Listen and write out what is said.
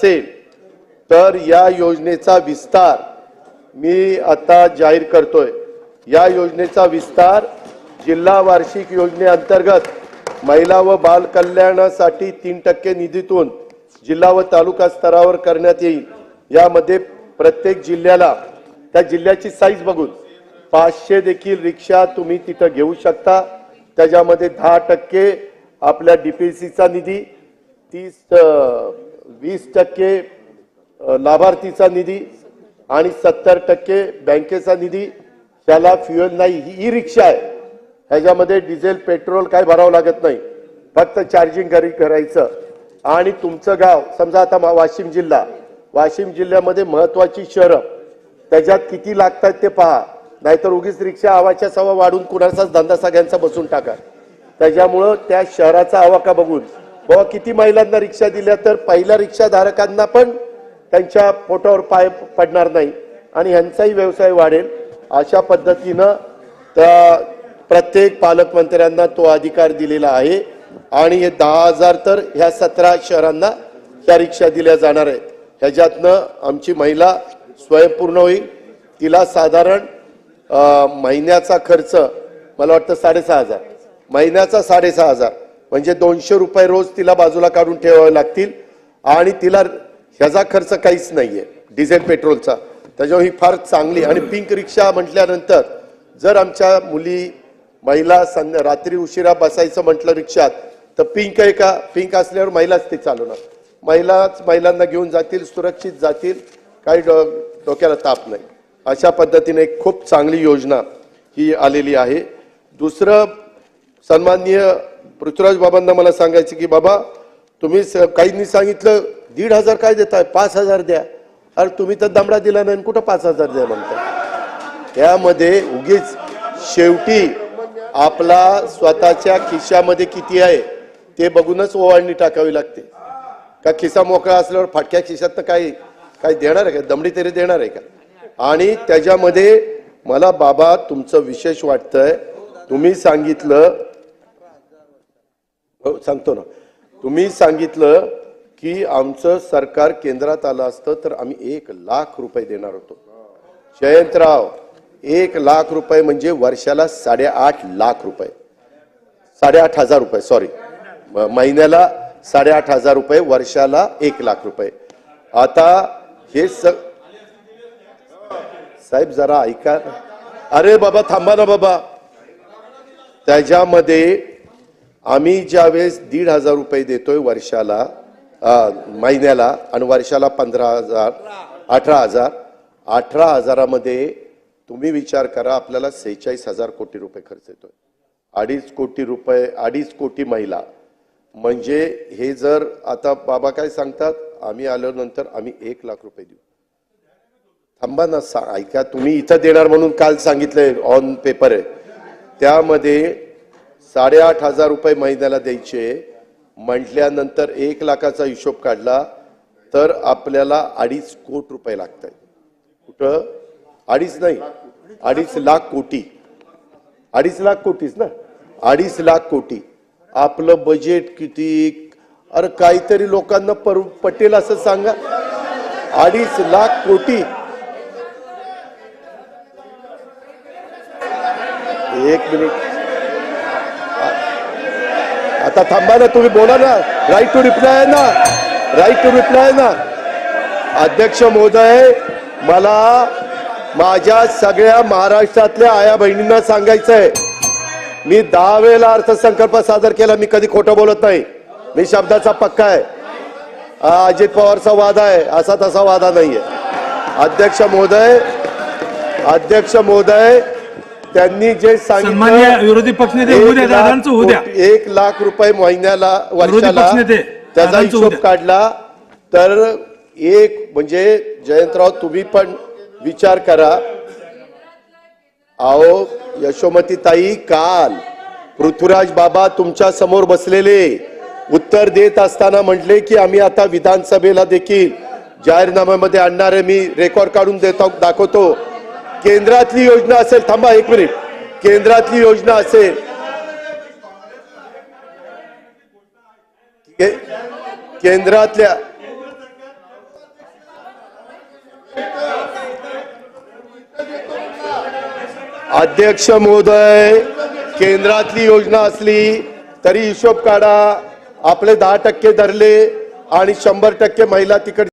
असेल तर या योजनेचा विस्तार मी आता जाहीर करतोय. या योजनेचा विस्तार जिल्हा वार्षिक योजनेअंतर्गत महिला व बाल कल्याणासाठी तीन टक्के निधीतून जिल्हा व तालुका स्तरावर करण्यात येईल. यामध्ये प्रत्येक जिल्ह्याला त्या जिल्ह्याची साईज बघून पाचशे देखील रिक्षा तुम्ही तिथं घेऊ शकता. त्याच्यामध्ये दहा टक्के आपल्या डीपीसीचा निधी तीस वीस टक्के लाभार्थीचा निधी आणि सत्तर टक्के बँकेचा निधी. त्याला फ्युएल नाही ही ई रिक्षा आहे. ह्याच्यामध्ये डिझेल पेट्रोल काय भरावं लागत नाही. फक्त चार्जिंग घरी करायचं. आणि तुमचं गाव समजा आता मा- वाशिम जिल्हा. वाशिम जिल्ह्यामध्ये महत्वाची शहरं. त्याच्यात किती लागतात ते पहा. नाहीतर उगीच रिक्षा आवाच्या सवा वाढून कुणाचाच धंदा सगळ्यांचा बसून टाका. त्याच्यामुळं त्या शहराचा आवाका बघून बाबा किती महिलांना रिक्षा दिल्या तर पहिल्या रिक्षाधारकांना पण त्यांच्या पोटावर पाय पडणार नाही आणि ह्यांचाही व्यवसाय वाढेल. अशा पद्धतीनं त्या प्रत्येक पालकमंत्र्यांना तो अधिकार दिलेला आहे. आणि हे दहा हजार तर ह्या सतरा शहरांना त्या रिक्षा दिल्या जाणार आहेत. ह्याच्यातनं आमची महिला स्वयंपूर्ण होईल. तिला साधारण महिन्याचा खर्च मला वाटतं साडेसहा हजार. महिन्याचा साडेसहा हजार. म्हणजे दोनशे रुपये रोज तिला बाजूला काढून ठेवावे लागतील. आणि तिला ह्याचा खर्च काहीच नाहीये. डिझेल पेट्रोलचा. त्याच्यामुळे ही फार चांगली आणि पिंक रिक्षा म्हटल्यानंतर जर आमच्या मुली महिला संध्या रात्री उशिरा बसायचं म्हटलं रिक्षात तर पिंक आहे का? पिंक असल्यावर महिलाच ते चालवणार. महिलाच महिलांना घेऊन जातील सुरक्षित जातील. काही डो डोक्याला ताप नाही. अशा पद्धतीने एक खूप चांगली योजना ही आलेली आहे. दुसरं सन्माननीय पृथ्वीराज बाबांना मला सांगायचं की बाबा तुम्ही स- काहींनी सांगितलं दीड हजार काय देताय? पाच हजार द्या. अरे तुम्ही तर दमडा दिला नाही कुठं पाच हजार द्या म्हणता त्यामध्ये उगीच शेवटी आपला स्वतःच्या खिशामध्ये किती आहे ते बघूनच ओवाळणी टाकावी लागते. का खिसा मोकळा असल्यावर फाटक्या खिशात काही काय देणार आहे का? दमडी तरी देणार आहे का? आणि त्याच्यामध्ये मला बाबा तुमचं विशेष वाटतंय. तुम्ही सांगितलं हो, सांगतो ना. तुम्ही सांगितलं की आमचं सरकार केंद्रात आलं असतं तर आम्ही एक लाख रुपये देणार होतो. जयंतराव एक लाख रुपये म्हणजे वर्षाला साडेआठ लाख रुपये. साडेआठ हजार रुपये सॉरी महिन्याला साडेआठ हजार रुपये वर्षाला एक लाख रुपये. आता हे स साहेब जरा ऐका. अरे बाबा थांबा ना बाबा. त्याच्यामध्ये आम्ही ज्यावेळेस दीड हजार रुपये देतोय वर्षाला महिन्याला आणि वर्षाला पंधरा हजार अठरा हजार अठरा हजारामध्ये तुम्ही विचार करा आपल्याला सेहेचाळीस हजार कोटी रुपये खर्च येतोय. अडीच कोटी रुपये अडीच कोटी महिला. म्हणजे हे जर आता बाबा काय सांगतात आम्ही आल्यानंतर आम्ही एक लाख रुपये देऊ. थांबा ना ऐका तुम्ही इथं देणार म्हणून काल सांगितलंय ऑन पेपर आहे. त्यामध्ये साडेआठ हजार रुपये महिन्याला द्यायचे. म्हटल्यानंतर एक लाखाचा हिशोब काढला तर आपल्याला अडीच कोट रुपये लागत आहेत कुठं? अडीच नाही. अडीच लाख कोटी. अडीच लाख कोटीच ना? अडीच लाख कोटी. आपलं बजेट किती? अरे काहीतरी लोकांना पर पटेल असं सांगा. अडीच लाख कोटी. एक मिनिट. आता थांबा ना तुम्ही बोला ना. राईट टू रिप्लाय आहे ना. राईट टू रिप्लाय आहे ना. अध्यक्ष महोदय मला माझ्या सगळ्या महाराष्ट्रातल्या आया बहिणींना सांगायचंय. मी दहा वेळेला अर्थसंकल्प सादर केला मी कधी खोटं बोलत नाही. मी शब्दाचा पक्का आहे. अजित पवारचा वादा आहे असा तसा वादा नाहीये. अध्यक्ष महोदय अध्यक्ष महोदय त्यांनी जे सांगितलं विरोधी पक्षनेते एक लाख रुपये महिन्याला वर्षाला त्याचा हिशोब. काढला. तर एक म्हणजे जयंतराव तुम्ही पण विचार करा. अहो यशोमती ताई काल पृथ्वीराज बाबा तुमच्यासमोर बसलेले. उत्तर देत असताना म्हटले की आम्ही आता विधानसभेला देखील जाहीरनाम्यामध्ये आणणारे मी रेकॉर्ड काढून देतो दाखवतो. केंद्रातली योजना असेल थांबा एक मिनिट. केंद्रातली योजना असेल. केंद्रातल्या अध्यक्ष महोदय केंद्रातली योजना असली तरी हिशोब काढा. आपले दहा टक्के धरले आणि शंभर टक्के महिला तिकडे